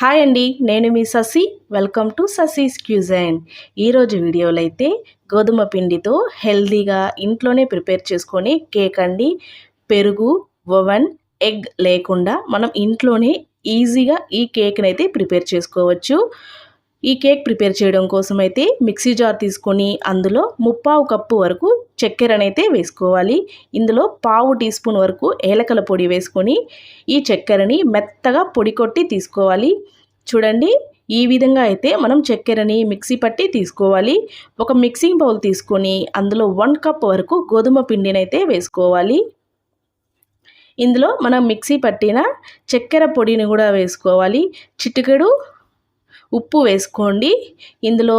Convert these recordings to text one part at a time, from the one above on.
Hi అండి నేను మీ Sasi. Welcome to Sasi's cuisine ఈరోజు వీడియోలో అయితే గోధుమ పిండితో హెల్దీగా ఇంట్లోనే ప్రిపేర్ చేసుకొని కేక్ అండి. పెరుగు ఓవెన్ ఎగ్ లేకుండా మనం ఇంట్లోనే ఈజీగా ఈ కేక్ని అయితే ప్రిపేర్ చేసుకోవచ్చు. ఈ కేక్ ప్రిపేర్ చేయడం కోసం అయితే మిక్సీ జార్ తీసుకొని అందులో ముప్పావు కప్పు వరకు చక్కెరనైతే వేసుకోవాలి. ఇందులో పావు టీ స్పూన్ వరకు ఏలకల పొడి వేసుకొని ఈ చక్కెరని మెత్తగా పొడి కొట్టి తీసుకోవాలి. చూడండి ఈ విధంగా అయితే మనం చక్కెరని మిక్సీ పట్టి తీసుకోవాలి. ఒక మిక్సింగ్ బౌల్ తీసుకొని అందులో వన్ కప్ వరకు గోధుమ పిండినైతే వేసుకోవాలి. ఇందులో మనం మిక్సీ పట్టిన చక్కెర పొడిని కూడా వేసుకోవాలి. చిటికెడు ఉప్పు వేసుకోండి. ఇందులో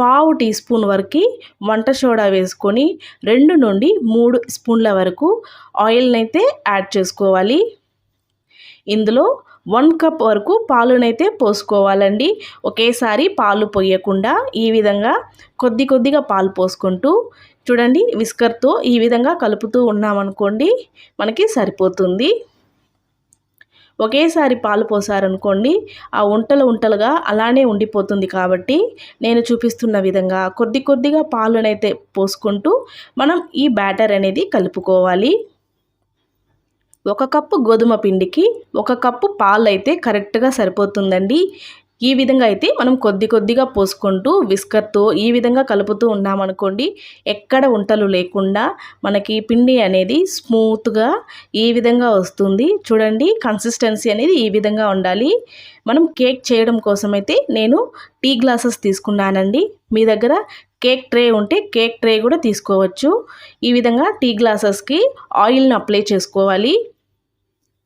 పావు టీ స్పూన్ వరకు వంట సోడా వేసుకొని రెండు నుండి మూడు స్పూన్ల వరకు ఆయిల్ని అయితే యాడ్ చేసుకోవాలి. ఇందులో వన్ కప్ వరకు పాలునైతే పోసుకోవాలండి. ఒకేసారి పాలు పోయకుండా ఈ విధంగా కొద్ది కొద్దిగా పాలు పోసుకుంటూ చూడండి విస్కర్తో ఈ విధంగా కలుపుతూ ఉన్నామనుకోండి మనకి సరిపోతుంది. ఒకేసారి పాలు పోసారనుకోండి ఆ ఉంటలు ఉంటలుగా అలానే ఉండిపోతుంది కాబట్టి నేను చూపిస్తున్న విధంగా కొద్ది కొద్దిగా పాలునైతే పోసుకుంటూ మనం ఈ బ్యాటర్ అనేది కలుపుకోవాలి. ఒక కప్పు గోధుమ పిండికి ఒక కప్పు పాలు అయితే కరెక్ట్గా సరిపోతుందండి. ఈ విధంగా అయితే మనం కొద్ది కొద్దిగా పోసుకుంటూ విస్కర్తో ఈ విధంగా కలుపుతూ ఉన్నామనుకోండి ఎక్కడ ఉంటలు లేకుండా మనకి పిండి అనేది స్మూత్గా ఈ విధంగా వస్తుంది. చూడండి కన్సిస్టెన్సీ అనేది ఈ విధంగా ఉండాలి. మనం కేక్ చేయడం కోసం అయితే నేను టీ గ్లాసెస్ తీసుకున్నానండి. మీ దగ్గర కేక్ ట్రే ఉంటే కేక్ ట్రే కూడా తీసుకోవచ్చు. ఈ విధంగా టీ గ్లాసెస్కి ఆయిల్ని అప్లై చేసుకోవాలి.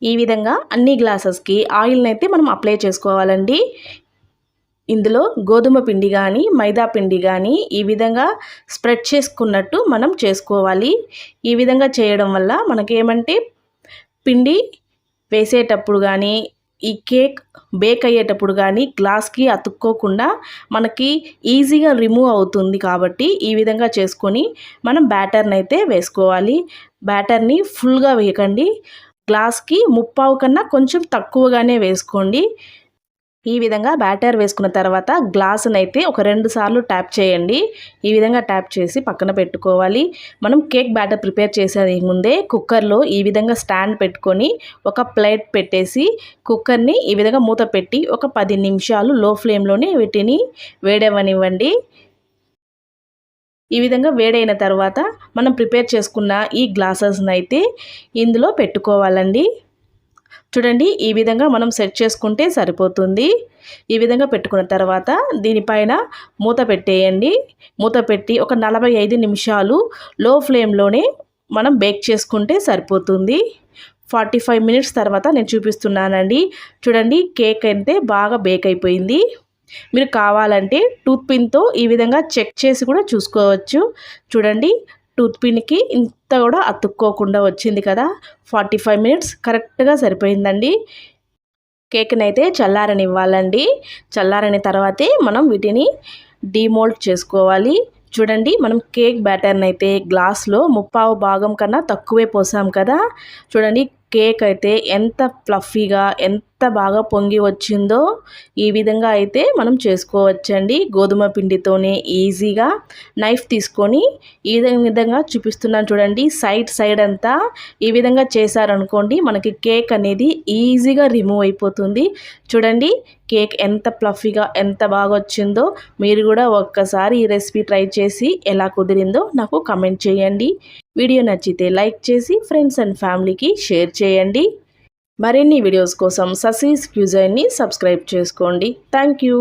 ఈ విధంగా అన్ని గ్లాసెస్కి ఆయిల్ని అయితే మనం అప్లై చేసుకోవాలండి. ఇందులో గోధుమ పిండి కానీ మైదా పిండి కానీ ఈ విధంగా స్ప్రెడ్ చేసుకున్నట్టు మనం చేసుకోవాలి. ఈ విధంగా చేయడం వల్ల మనకేమంటే పిండి వేసేటప్పుడు కానీ ఈ కేక్ బేక్ అయ్యేటప్పుడు కానీ గ్లాస్కి అతుక్కోకుండా మనకి ఈజీగా రిమూవ్ అవుతుంది కాబట్టి ఈ విధంగా చేసుకొని మనం బ్యాటర్ని అయితే వేసుకోవాలి. బ్యాటర్ని ఫుల్గా వేయకండి. గ్లాస్కి ముప్పావు కన్నా కొంచెం తక్కువగానే వేసుకోండి. ఈ విధంగా బ్యాటర్ వేసుకున్న తర్వాత గ్లాసును అయితే ఒక రెండు సార్లు ట్యాప్ చేయండి. ఈ విధంగా ట్యాప్ చేసి పక్కన పెట్టుకోవాలి. మనం కేక్ బ్యాటర్ ప్రిపేర్ చేసేది ముందే కుక్కర్లో ఈ విధంగా స్టాండ్ పెట్టుకొని ఒక ప్లేట్ పెట్టేసి కుక్కర్ని ఈ విధంగా మూత పెట్టి ఒక పది నిమిషాలు లో ఫ్లేమ్లోనే వీటిని వేడవనివ్వండి. ఈ విధంగా వేడైన తర్వాత మనం ప్రిపేర్ చేసుకున్న ఈ గ్లాసెస్ని అయితే ఇందులో పెట్టుకోవాలండి. చూడండి ఈ విధంగా మనం సెట్ చేసుకుంటే సరిపోతుంది. ఈ విధంగా పెట్టుకున్న తర్వాత దీనిపైన మూత పెట్టేయండి. మూత పెట్టి ఒక నలభై ఐదు నిమిషాలు లో ఫ్లేమ్లోనే మనం బేక్ చేసుకుంటే సరిపోతుంది. ఫార్టీ ఫైవ్ మినిట్స్ తర్వాత నేను చూపిస్తున్నానండి. చూడండి కేక్ అయితే బాగా బేక్ అయిపోయింది. మీరు కావాలంటే టూత్ పిన్తో ఈ విధంగా చెక్ చేసి కూడా చూసుకోవచ్చు. చూడండి టూత్పిన్కి ఇంత కూడా అతుక్కోకుండా వచ్చింది కదా. ఫార్టీ ఫైవ్ మినిట్స్ కరెక్ట్గా సరిపోయిందండి. కేక్ని అయితే చల్లారనివ్వాలండి. చల్లారని తర్వాతే మనం వీటిని డీమోల్డ్ చేసుకోవాలి. చూడండి మనం కేక్ బ్యాటర్ని అయితే గ్లాస్లో ముప్పావు భాగం కన్నా తక్కువే పోసాం కదా. చూడండి కేక్ అయితే ఎంత ఫ్లఫీగా ఎంత బాగా పొంగి వచ్చిందో ఈ విధంగా అయితే మనం చేసుకోవచ్చండి. గోధుమ పిండితోనే ఈజీగా నైఫ్ తీసుకొని ఈ విధంగా చూపిస్తున్నాను చూడండి. సైడ్ సైడ్ అంతా ఈ విధంగా చేశారనుకోండి మనకి కేక్ అనేది ఈజీగా రిమూవ్ అయిపోతుంది. చూడండి కేక్ ఎంత ఫ్లఫీగా ఎంత బాగా వచ్చిందో మీరు కూడా ఒక్కసారి ఈ రెసిపీ ట్రై చేసి ఎలా కుదిరిందో నాకు కమెంట్ చేయండి. వీడియో నచ్చితే లైక్ చేసి ఫ్రెండ్స్ అండ్ ఫ్యామిలీకి షేర్ చేయండి. మరిన్ని వీడియోస్ కోసం ససీస్ క్యూజైన్ని సబ్స్క్రైబ్ చేసుకోండి. Thank you.